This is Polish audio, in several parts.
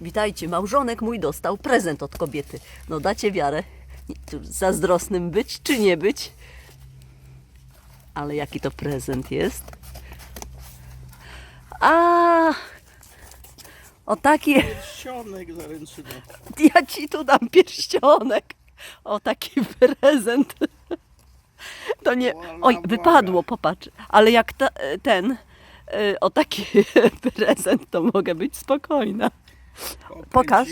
Witajcie, małżonek mój dostał prezent od kobiety. No dacie wiarę. Zazdrosnym być czy nie być? Ale jaki to prezent jest? A, o taki, Sionek zaręczyny. ja ci tu dam pierścionek. O taki prezent. To nie, oj, wypadło, popatrz. Ale jak ta, ten, y, o taki prezent, to mogę być spokojna. Pokaż.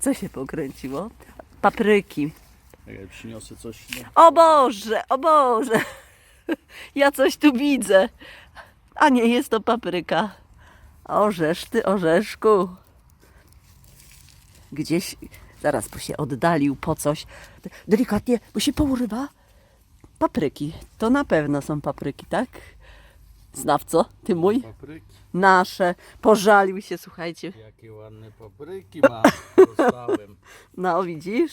Co się pokręciło? Papryki. Ja przyniosę coś. No. O Boże, o Boże. Ja coś tu widzę. A nie, jest to papryka. Orzesz ty, orzeszku. Gdzieś, zaraz, bo się oddalił po coś. Delikatnie, bo się pourywa. Papryki. To na pewno są papryki, tak? Znawco, ty mój? Papryki. Nasze. Pożalił się, słuchajcie. Jakie ładne papryki mam. Dostałem. No, widzisz?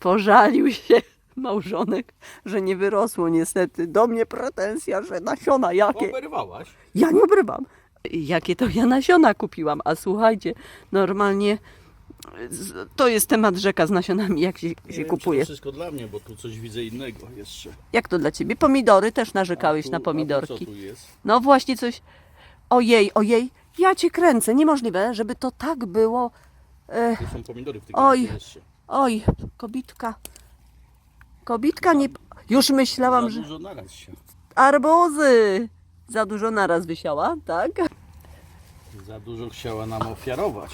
Pożalił się małżonek, że nie wyrosło niestety. Do mnie pretensja, że nasiona jakie. Oberwałaś? Ja nie obrywam. Jakie to ja nasiona kupiłam. A słuchajcie, normalnie to jest temat rzeka z nasionami, jak się, się wiem, kupuje. To wszystko dla mnie, bo tu coś widzę innego jeszcze. Jak to dla ciebie? Pomidory też narzekałeś A tu- na a tu pomidorki. Co tu jest? No właśnie coś. Ojej, ojej, ja cię kręcę. Niemożliwe, żeby to tak było. E, Tu są pomidory w tym Oj. jeszcze. oj, kobitka. Kobitka nie. Już myślałam, Za że. dużo naraz się. Arbuzy! Za dużo naraz wysiała, tak? Za dużo chciała nam ofiarować.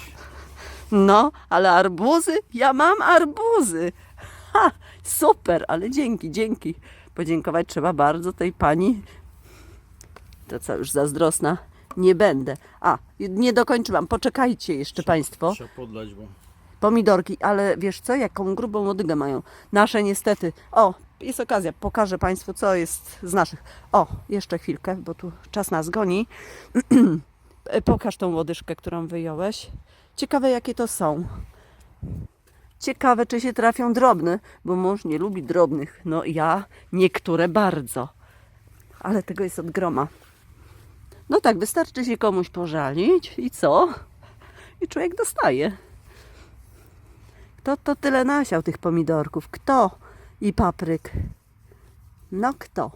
No, ale arbuzy? Ja mam arbuzy! Ha! Super, ale dzięki, dzięki. Podziękować trzeba bardzo tej pani. To co, już zazdrosna nie będę. A, nie dokończyłam. Poczekajcie jeszcze Państwo. Trzeba podlać, bo Pomidorki, ale wiesz co, jaką grubą łodygę mają. Nasze niestety. O, jest okazja, pokażę Państwu, co jest z naszych. O, jeszcze chwilkę, bo tu czas nas goni. Pokaż tą łodyżkę, którą wyjąłeś. Ciekawe, jakie to są. Ciekawe, czy się trafią drobne, bo mąż nie lubi drobnych. No ja niektóre bardzo. Ale tego jest od groma. No tak, wystarczy się komuś pożalić i co? I człowiek dostaje. Kto to tyle nasiał tych pomidorków? Kto? I papryk. No kto?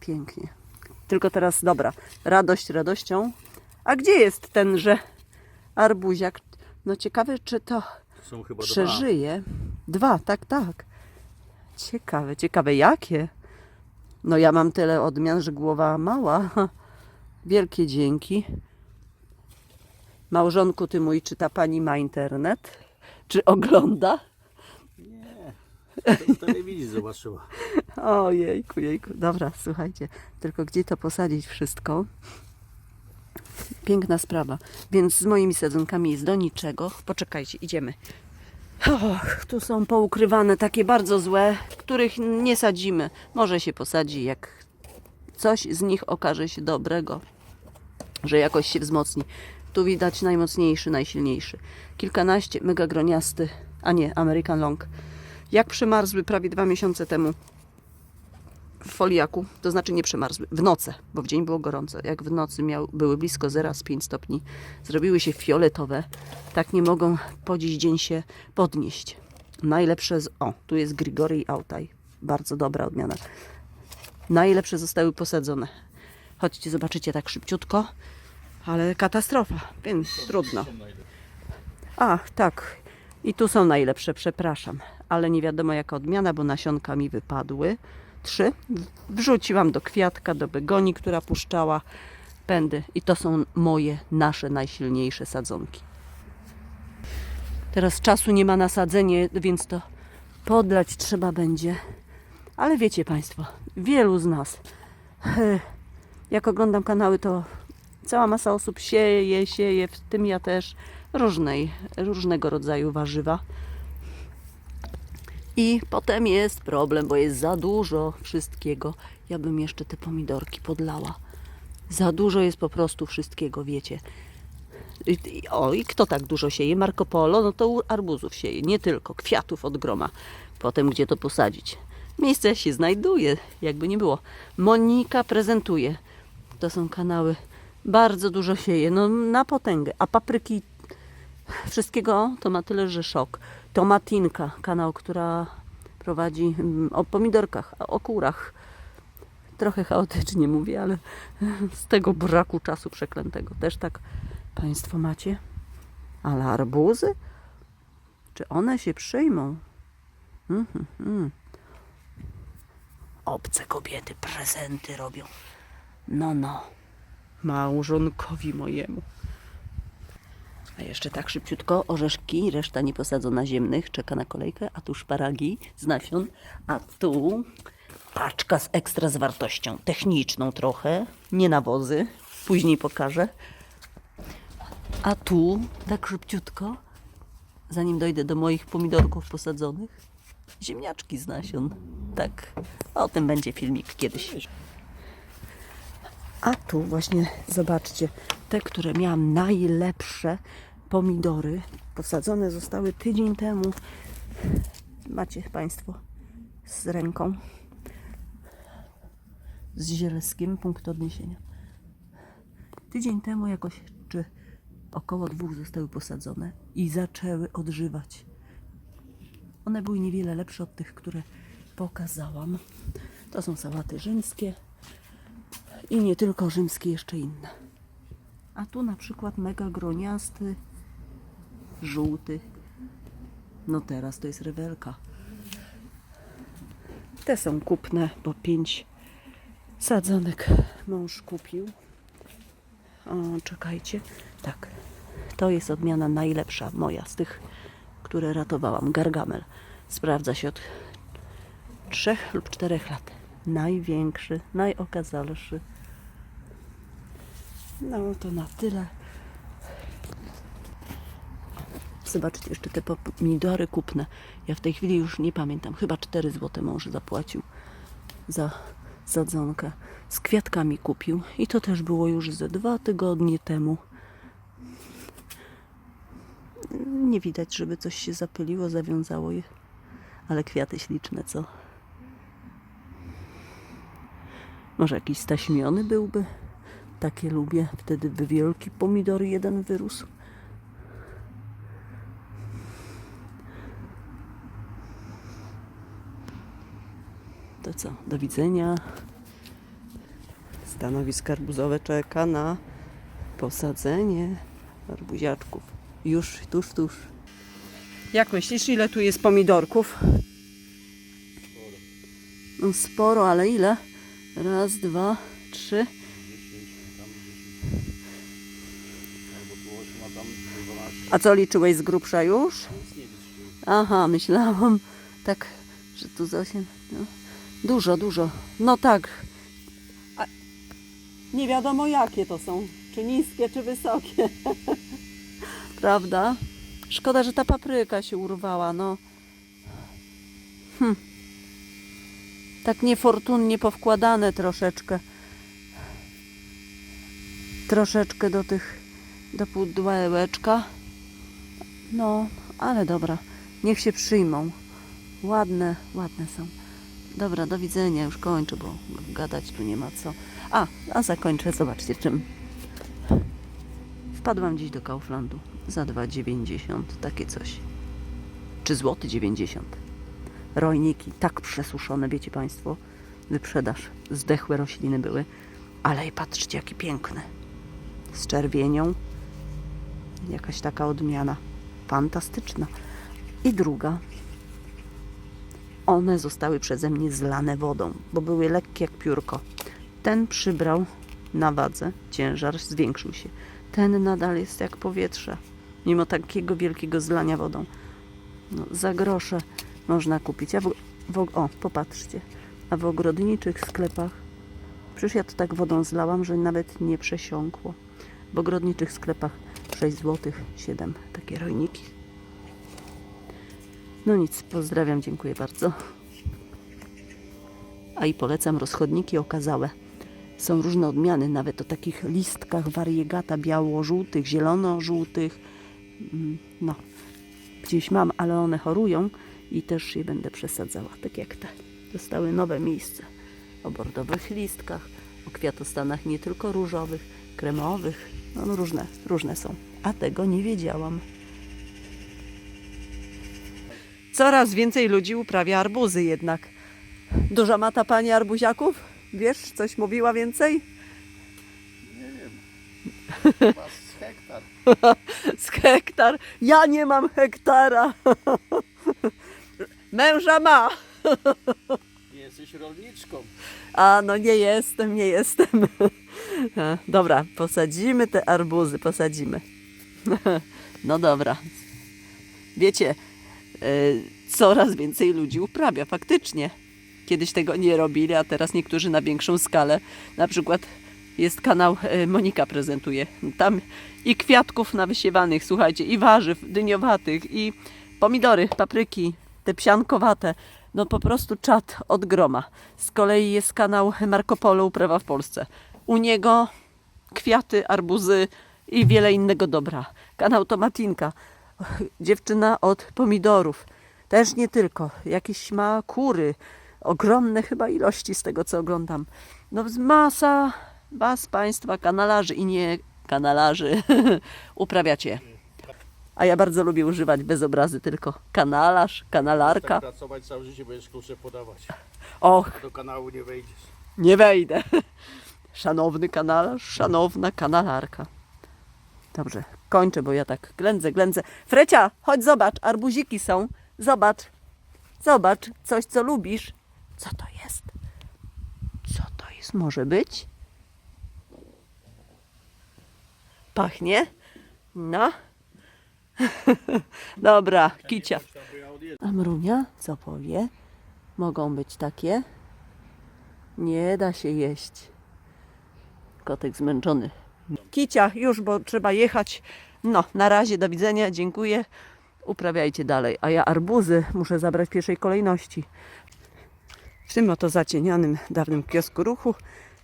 Pięknie. Tylko teraz, dobra, radość radością. A gdzie jest tenże arbuziak? No ciekawe, czy to są chyba dwa. przeżyje. Dwa, tak, tak. Ciekawe, ciekawe jakie. No ja mam tyle odmian, że głowa mała. Wielkie dzięki. Małżonku ty mój, czy ta pani ma internet? Czy ogląda? Nie. To w telewizji zobaczyła. Ojejku, jejku. Dobra, słuchajcie, tylko gdzie to posadzić wszystko? Piękna sprawa. Więc z moimi sadzonkami jest do niczego. Poczekajcie, idziemy. Och, tu są poukrywane takie bardzo złe, których nie sadzimy. Może się posadzi, jak coś z nich okaże się dobrego, że jakoś się wzmocni. Tu widać najmocniejszy, najsilniejszy. Kilkanaście megagroniasty, a nie, American Long. Jak przemarzły prawie dwa miesiące temu w foliaku, to znaczy nie przemarzły, w noce, bo w dzień było gorąco. Jak w nocy miał, były blisko zera z 5 stopni, zrobiły się fioletowe. Tak nie mogą po dziś dzień się podnieść. Najlepsze z... O, tu jest Grigori Autaj. Bardzo dobra odmiana. Najlepsze zostały posadzone. Chodźcie, zobaczycie tak szybciutko, ale katastrofa, więc trudno. Ach, tak. I tu są najlepsze, przepraszam. Ale nie wiadomo jaka odmiana, bo nasionka mi wypadły. Trzy. Wrzuciłam do kwiatka, do begoni, która puszczała pędy. I to są moje, nasze najsilniejsze sadzonki. Teraz czasu nie ma na sadzenie, więc to podlać trzeba będzie. Ale wiecie Państwo, wielu z nas, eh, jak oglądam kanały, to cała masa osób sieje, sieje, w tym ja też, różnej, różnego rodzaju warzywa. I potem jest problem, bo jest za dużo wszystkiego. Ja bym jeszcze te pomidorki podlała. Za dużo jest po prostu wszystkiego, wiecie. I, o, i kto tak dużo sieje? Marco Polo, no to arbuzów sieje, nie tylko, kwiatów od groma. Potem gdzie to posadzić? Miejsce się znajduje, jakby nie było. Monika prezentuje. To są kanały. Bardzo dużo sieje, no na potęgę. A papryki Wszystkiego to ma tyle, że szok. Tomatinka, kanał, która prowadzi mm, o pomidorkach, o kurach. Trochę chaotycznie mówię, ale z tego braku czasu przeklętego. Też tak Państwo macie? Ale arbuzy? Czy one się przyjmą? Mhm, mhm. Obce kobiety prezenty robią. No, no. Małżonkowi mojemu. A jeszcze tak szybciutko orzeszki, reszta nieposadzona ziemnych, czeka na kolejkę, a tu szparagi z nasion, a tu paczka z ekstra zawartością techniczną trochę, nie nawozy, później pokażę. A tu tak szybciutko, zanim dojdę do moich pomidorków posadzonych, ziemniaczki z nasion. Tak, o tym będzie filmik kiedyś. A tu właśnie zobaczcie, te, które miałam najlepsze pomidory, posadzone zostały tydzień temu. Macie Państwo z ręką, z zielskiem, punkt odniesienia. Tydzień temu jakoś, czy około dwóch zostały posadzone i zaczęły odżywać. One były niewiele lepsze od tych, które pokazałam. To są sałaty rzymskie i nie tylko rzymskie, jeszcze inne. A tu na przykład mega groniasty, żółty. No teraz to jest rewelka. Te są kupne, bo pięć sadzonek mąż kupił. O, czekajcie. Tak. To jest odmiana najlepsza moja z tych, które ratowałam. Gargamel. Sprawdza się od trzech lub czterech lat. Największy, najokazalszy. No to na tyle. Zobaczcie jeszcze te pomidory kupne. Ja w tej chwili już nie pamiętam. Chyba 4 złote mąż zapłacił za sadzonkę. Z kwiatkami kupił. I to też było już ze dwa tygodnie temu. Nie widać, żeby coś się zapyliło, zawiązało je. Ale kwiaty śliczne, co? Może jakiś staśmiony byłby? Takie lubię. Wtedy by wielki pomidor jeden wyrósł. Co? Do widzenia. Stanowisko arbuzowe czeka na posadzenie arbuziaczków. Już, tuż, tuż. Jak myślisz, ile tu jest pomidorków? No sporo, ale ile? Raz, dwa, trzy. 10, tam 10. Albo tu 8, a tam 12. A co liczyłeś z grubsza już? Aha, myślałam tak, że tu z osiem. No. Dużo, dużo. No tak. A nie wiadomo jakie to są. Czy niskie, czy wysokie. Prawda? Szkoda, że ta papryka się urwała, no. Hm. Tak niefortunnie powkładane troszeczkę. Troszeczkę do tych, do pudełeczka. No, ale dobra. Niech się przyjmą. Ładne, ładne są. Dobra, do widzenia. Już kończę, bo gadać tu nie ma co. A, a zakończę, zobaczcie czym. Wpadłam dziś do Kauflandu za 2,90. Takie coś. Czy złoty 90. Rojniki tak przesuszone, wiecie Państwo. Wyprzedaż. Zdechłe rośliny były. Ale i patrzcie, jaki piękny. Z czerwienią. Jakaś taka odmiana. Fantastyczna. I druga. One zostały przeze mnie zlane wodą, bo były lekkie jak piórko. Ten przybrał na wadze, ciężar zwiększył się. Ten nadal jest jak powietrze, mimo takiego wielkiego zlania wodą. No, za grosze można kupić. W, w, o, popatrzcie. A w ogrodniczych sklepach, przecież ja to tak wodą zlałam, że nawet nie przesiąkło. W ogrodniczych sklepach 6 zł, 7 takie rojniki. No nic, pozdrawiam, dziękuję bardzo. A i polecam rozchodniki okazałe. Są różne odmiany, nawet o takich listkach wariegata biało-żółtych, zielono-żółtych. Mm, No, gdzieś mam, ale one chorują i też je będę przesadzała, tak jak te. Dostały nowe miejsce o bordowych listkach, o kwiatostanach nie tylko różowych, kremowych, no, no różne, różne są. A tego nie wiedziałam. Coraz więcej ludzi uprawia arbuzy jednak. Duża mata pani arbuziaków? Wiesz, coś mówiła więcej? Nie wiem. Chyba z hektar. Z hektar. Ja nie mam hektara. Męża ma. Nie jesteś rolniczką. A no nie jestem, nie jestem. Dobra, posadzimy te arbuzy, posadzimy. No dobra. Wiecie, coraz więcej ludzi uprawia, faktycznie. Kiedyś tego nie robili, a teraz niektórzy na większą skalę. Na przykład jest kanał e, Monika prezentuje. Tam i kwiatków nawysiewanych, słuchajcie, i warzyw dyniowatych, i pomidory, papryki, te psiankowate. No po prostu czat od groma. Z kolei jest kanał Marco Polo Uprawa w Polsce. U niego kwiaty, arbuzy i wiele innego dobra. Kanał Tomatinka. Dziewczyna od pomidorów. Też nie tylko. Jakieś ma kury. Ogromne chyba ilości z tego, co oglądam. No z- masa was, państwa, kanalarzy i nie kanalarzy uprawiacie. A ja bardzo lubię używać bez obrazy tylko kanalarz, kanalarka. Tak pracować całe życie, będziesz klucze podawać. Och, Do kanału nie wejdziesz. nie wejdę. Szanowny kanalarz, szanowna kanalarka. Dobrze, kończę, bo ja tak ględzę, ględzę. Frecia, chodź zobacz, arbuziki są. Zobacz, zobacz, coś co lubisz. Co to jest? Co to jest? Może być? Pachnie? No. Dobra, kicia. A Mrunia co powie? Mogą być takie? Nie da się jeść. Kotek zmęczony. Kicia, już, bo trzeba jechać. No, na razie, do widzenia, dziękuję. Uprawiajcie dalej. A ja arbuzy muszę zabrać w pierwszej kolejności. W tym oto zacienianym dawnym kiosku ruchu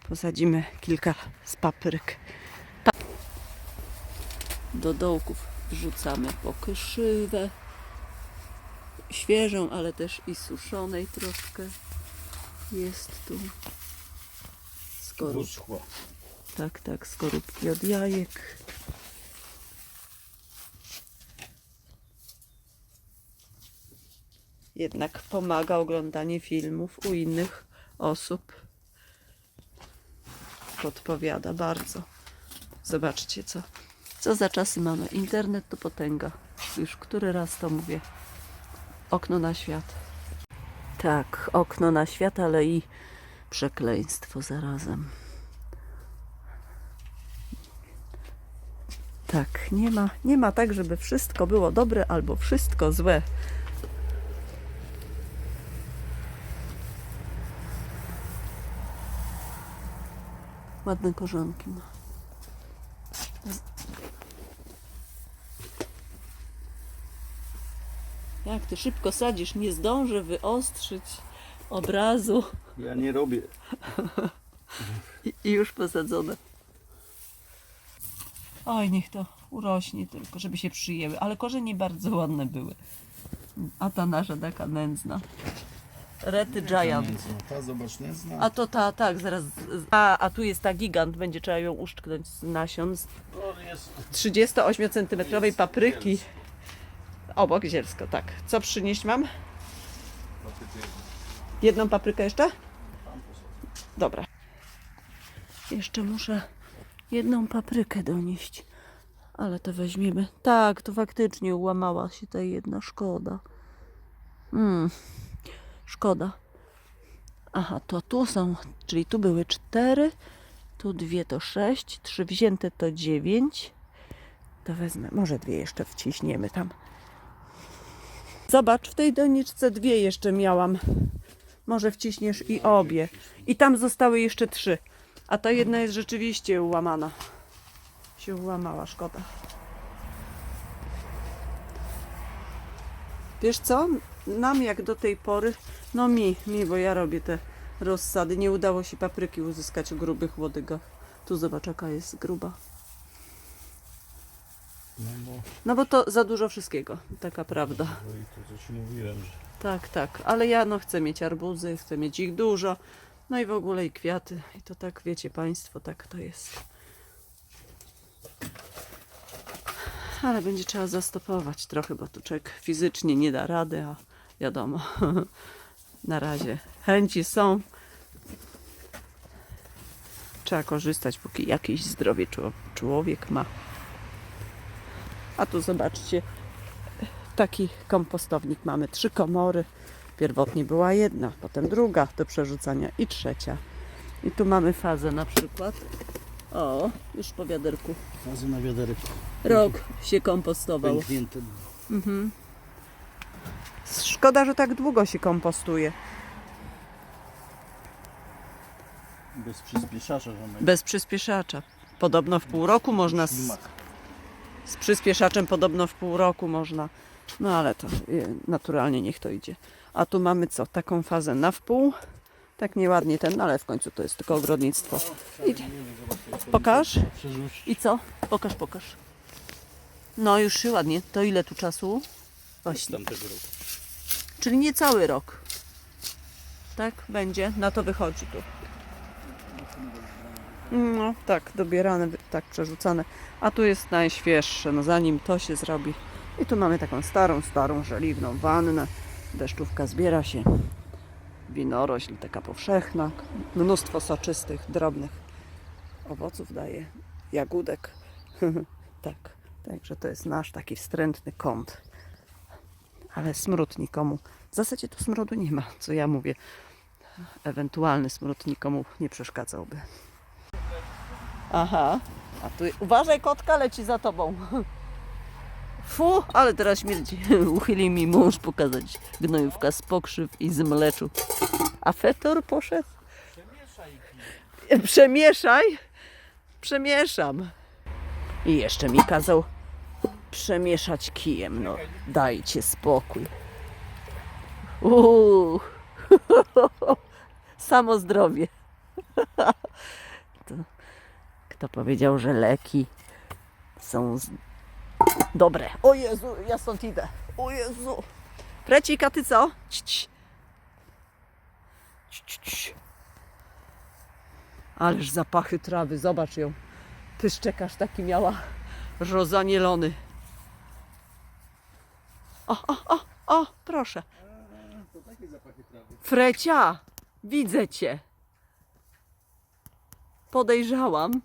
posadzimy kilka z papryk. Do dołków wrzucamy pokyszywę świeżą, ale też i suszonej troszkę. Jest tu skorup. Tak, tak, skorupki od jajek. Jednak pomaga oglądanie filmów u innych osób. Podpowiada bardzo. Zobaczcie, co, co za czasy mamy. Internet to potęga. Już który raz to mówię. Okno na świat. Tak, okno na świat, ale i przekleństwo zarazem. Tak, nie ma, nie ma tak, żeby wszystko było dobre albo wszystko złe. Ładne korzonki ma. Jak ty szybko sadzisz, nie zdążę wyostrzyć obrazu Ja nie robię. i, i już posadzone. Oj, niech to urośnie tylko, żeby się przyjęły, ale korzenie bardzo ładne były. A ta nasza taka nędzna. Rety Giant. Ta zobacz, nie zna. A to ta, tak, zaraz. A, a tu jest ta gigant, będzie trzeba ją uszczknąć z nasion z On jest 38 cm papryki. Obok zielsko, tak. Co przynieść mam? Jedną paprykę jeszcze? Dobra. Jeszcze muszę jedną paprykę donieść. Ale to weźmiemy. Tak, to faktycznie ułamała się ta jedna szkoda. Mm, szkoda. Aha, to tu są, czyli tu były cztery, tu dwie to sześć, trzy wzięte to dziewięć. To wezmę, może dwie jeszcze wciśniemy tam. Zobacz, w tej doniczce dwie jeszcze miałam. Może wciśniesz i obie. I tam zostały jeszcze trzy. A ta jedna jest rzeczywiście ułamana. Się ułamała, szkoda. Wiesz co? Nam jak do tej pory, no mi, mi, bo ja robię te rozsady. Nie udało się papryki uzyskać w grubych łodygach. Tu zobacz, jaka jest gruba. No bo, No bo to za dużo wszystkiego, taka prawda. bo i to co ci mówiłem, że Tak, tak, ale ja no chcę mieć arbuzy, chcę mieć ich dużo, no i w ogóle i kwiaty. I to tak, wiecie Państwo, tak to jest. Ale będzie trzeba zastopować trochę, bo tu człowiek fizycznie nie da rady, a wiadomo. Na razie chęci są. Trzeba korzystać, póki jakieś zdrowie czło- człowiek ma. A tu zobaczcie, taki kompostownik mamy. Trzy komory. Pierwotnie była jedna, potem druga do przerzucania i trzecia. I tu mamy fazę na przykład. O, już po wiaderku. Razy na wiaderek. Rok się kompostował. Pęknięte. Szkoda, że tak długo się kompostuje. Bez przyspieszacza żadnego. Bez przyspieszacza. Podobno w pół roku można. Z, z przyspieszaczem podobno w pół roku można. No ale to y, naturalnie niech to idzie. A tu mamy co? Taką fazę na wpół. Tak nieładnie ten, no ale w końcu to jest tylko ogrodnictwo. I, pokaż. I co? Pokaż, pokaż. No już się ładnie. To ile tu czasu? Właśnie. Czyli nie cały rok. Tak będzie? Na to wychodzi tu. No, tak, dobierane, tak, przerzucane. A tu jest najświeższe, no zanim to się zrobi. I tu mamy taką starą, starą, żeliwną wannę. Deszczówka zbiera się. Winorośl taka powszechna. Mnóstwo soczystych, drobnych owoców daje. Jagódek. tak, także to jest nasz taki wstrętny kąt ale smród nikomu. W zasadzie tu smrodu nie ma, co ja mówię. Ewentualny smród nikomu nie przeszkadzałby. Aha, a tu uważaj, kotka leci za tobą. Fu, ale teraz śmierdzi. Uchyli mi mąż pokazać gnojówka z pokrzyw i z mleczu. A fetor poszedł? Przemieszaj. Przemieszam. I jeszcze mi kazał przemieszać kijem. No, dajcie spokój. Uuu. Samo zdrowie. To, kto powiedział, że leki są. Dobre? O Jezu, ja stąd idę. O Jezu. Precik, a ty co? Ć, ć. Ależ zapachy trawy, zobacz ją. Ty szczekasz taki miała rozanielony. O, o, o, o, proszę. Frecia, widzę cię. Podejrzałam.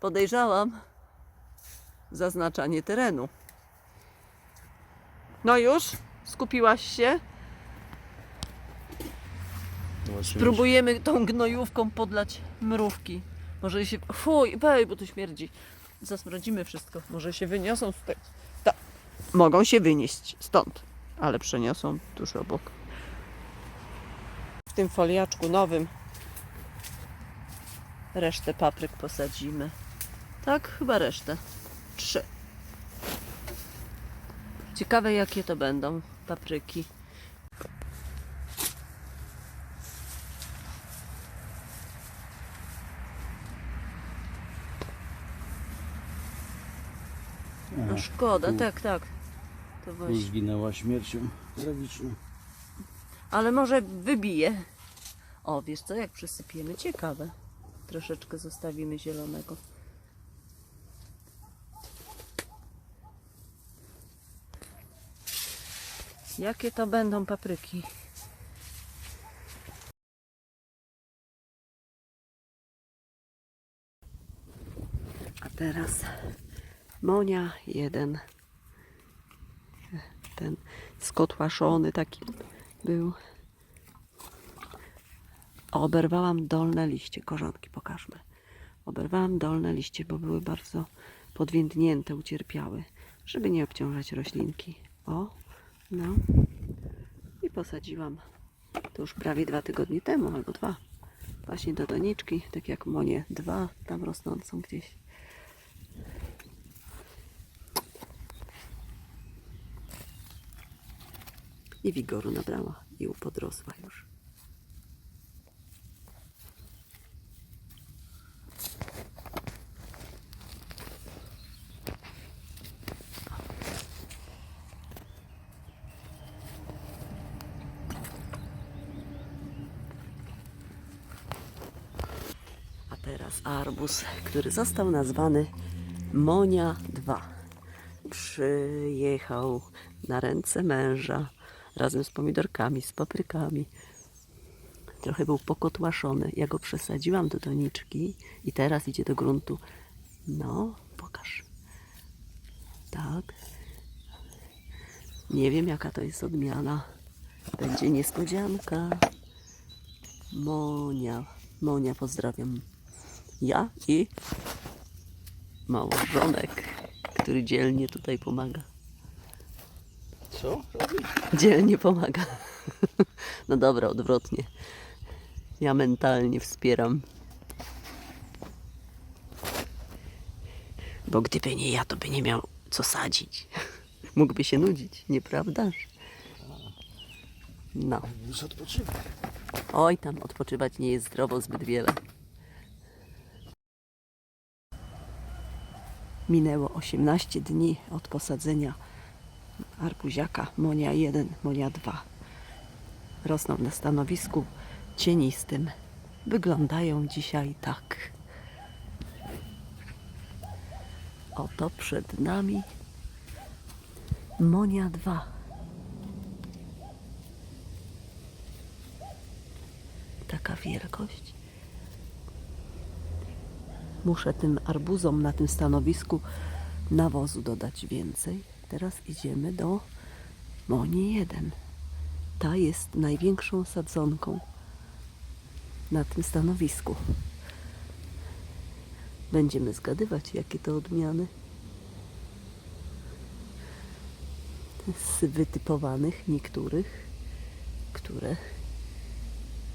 Podejrzałam zaznaczanie terenu. No już? Skupiłaś się? Spróbujemy tą gnojówką podlać mrówki. Może się. Fuj, wej, bo tu śmierdzi. Zasmrodzimy wszystko. Może się wyniosą z tego. Ta. Mogą się wynieść stąd, ale przeniosą tuż obok. W tym foliaczku nowym resztę papryk posadzimy. Tak, chyba resztę. Trzy. Ciekawe, jakie to będą papryki. No szkoda, tu. tak, tak. To Tu właśnie. zginęła śmiercią tragiczną. Ale może wybije. O, wiesz co, jak przysypiemy? Ciekawe. Troszeczkę zostawimy zielonego. Jakie to będą papryki? A teraz Monia jeden. Ten skotłaszony taki był. Oberwałam dolne liście, korzonki pokażmy. Oberwałam dolne liście, bo były bardzo podwiędnięte, ucierpiały, żeby nie obciążać roślinki. O, no. I posadziłam to już prawie dwa tygodnie temu, albo dwa. Właśnie do doniczki, tak jak monie dwa tam rosnącą gdzieś. I wigoru nabrała i upodrosła już. A teraz arbuz, który został nazwany Monia 2. Przyjechał na ręce męża razem z pomidorkami, z paprykami. Trochę był pokotłaszony. Ja go przesadziłam do doniczki i teraz idzie do gruntu. No, pokaż. Tak. Nie wiem, jaka to jest odmiana. Będzie niespodzianka. Monia. Monia, pozdrawiam. Ja i małżonek, który dzielnie tutaj pomaga. Co? Robi? Dzielnie pomaga. No dobra, odwrotnie. Ja mentalnie wspieram. Bo gdyby nie ja, to by nie miał co sadzić. Mógłby się nudzić, nieprawdaż? No. Już odpoczywa. Oj, tam odpoczywać nie jest zdrowo zbyt wiele. Minęło 18 dni od posadzenia arbuziaka Monia 1, Monia 2. Rosną na stanowisku cienistym. Wyglądają dzisiaj tak. Oto przed nami Monia 2. Taka wielkość. Muszę tym arbuzom na tym stanowisku nawozu dodać więcej. Teraz idziemy do Moni 1. Ta jest największą sadzonką na tym stanowisku. Będziemy zgadywać, jakie to odmiany. Z wytypowanych niektórych, które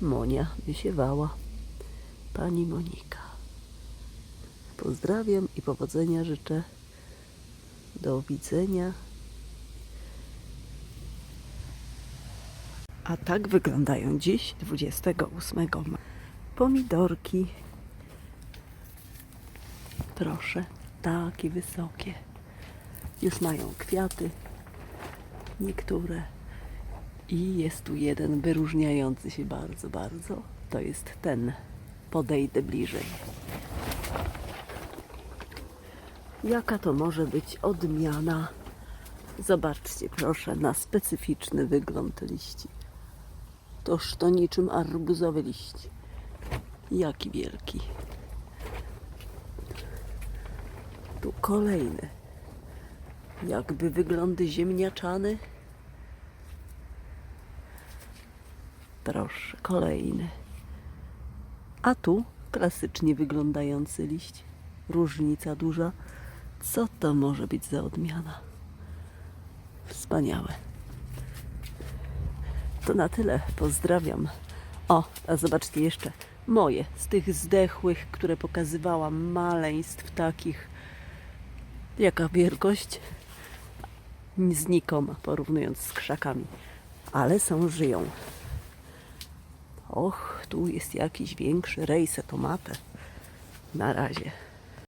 Monia wysiewała. Pani Monika. Pozdrawiam i powodzenia życzę. Do widzenia. A tak wyglądają dziś, 28 maja. Pomidorki. Proszę, takie wysokie. Już mają kwiaty. Niektóre. I jest tu jeden wyróżniający się bardzo, bardzo. To jest ten. Podejdę bliżej. Jaka to może być odmiana? Zobaczcie proszę na specyficzny wygląd liści. Toż to niczym arbuzowy liść. Jaki wielki. Tu kolejny. Jakby wyglądy ziemniaczane. Proszę, kolejny. A tu klasycznie wyglądający liść. Różnica duża. Co to może być za odmiana? Wspaniałe. To na tyle. Pozdrawiam. O, a zobaczcie jeszcze moje z tych zdechłych, które pokazywałam, maleństw takich. Jaka wielkość? Znikoma, porównując z krzakami. Ale są, żyją. Och, tu jest jakiś większy rejse tomatę. Na razie.